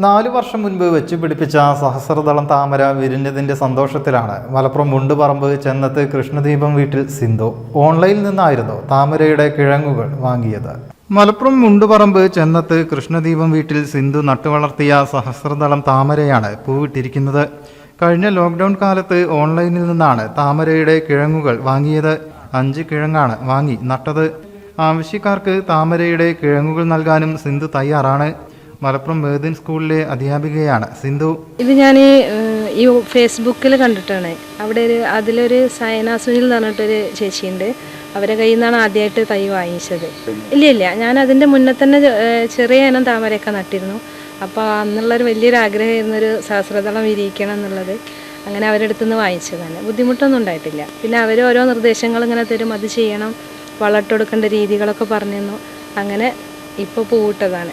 നാലു വർഷം മുൻപ് വെച്ച് പിടിപ്പിച്ച സഹസ്രദളം താമര വിരിഞ്ഞതിന്റെ സന്തോഷത്തിലാണ്. മലപ്പുറം മുണ്ടുപറമ്പ് ചെന്നത്ത് കൃഷ്ണദീപം വീട്ടിൽ സിന്ധു. ഓൺലൈനിൽ നിന്നായിരുന്നു താമരയുടെ കിഴങ്ങുകൾ വാങ്ങിയത്. മലപ്പുറം മുണ്ടുപറമ്പ് ചെന്നത്ത് കൃഷ്ണദീപം വീട്ടിൽ സിന്ധു നട്ടുവളർത്തിയ സഹസ്രദളം താമരയാണ് പൂവിട്ടിരിക്കുന്നത്. കഴിഞ്ഞ ലോക്ക്ഡൗൺ കാലത്ത് ഓൺലൈനിൽ നിന്നാണ് താമരയുടെ കിഴങ്ങുകൾ വാങ്ങിയത്. അഞ്ച് കിഴങ്ങാണ് വാങ്ങി നട്ടത്. ആവശ്യക്കാർക്ക് താമരയുടെ കിഴങ്ങുകൾ നൽകാനും സിന്ധു തയ്യാറാണ്. മലപ്പുറം മേദിൻ സ്കൂളിലെ അധ്യാപികയാണ് സിന്ധു. ഇത് ഞാൻ ഈ ഫേസ്ബുക്കിൽ കണ്ടിട്ടാണ്. അവിടെ ഒരു അതിലൊരു സയന സുനിൽ എന്ന് പറഞ്ഞിട്ടൊരു ചേച്ചിയുണ്ട്. അവരെ കയ്യിൽ നിന്നാണ് ആദ്യമായിട്ട് തൈ വാങ്ങിച്ചത്. ഇല്ല ഇല്ല. ഞാൻ അതിന്റെ മുന്നേ തന്നെ ചെറിയ ഇനം താമരയൊക്കെ നട്ടിരുന്നു. അപ്പോൾ അന്നുള്ളൊരു വലിയൊരു ആഗ്രഹമായിരുന്നു ഒരു സഹസ്രതളം വിരിയിക്കണം എന്നുള്ളത്. അങ്ങനെ അവരുടെ നിന്ന് വാങ്ങിച്ചതാണ്. ബുദ്ധിമുട്ടൊന്നും ഉണ്ടായിട്ടില്ല. പിന്നെ അവർ ഓരോ നിർദ്ദേശങ്ങൾ ഇങ്ങനെ തരും. അത് ചെയ്യണം. വളർത്തെടുക്കേണ്ട രീതികളൊക്കെ പറഞ്ഞു അങ്ങനെ ഇപ്പോൾ പൂവിട്ടതാണ്.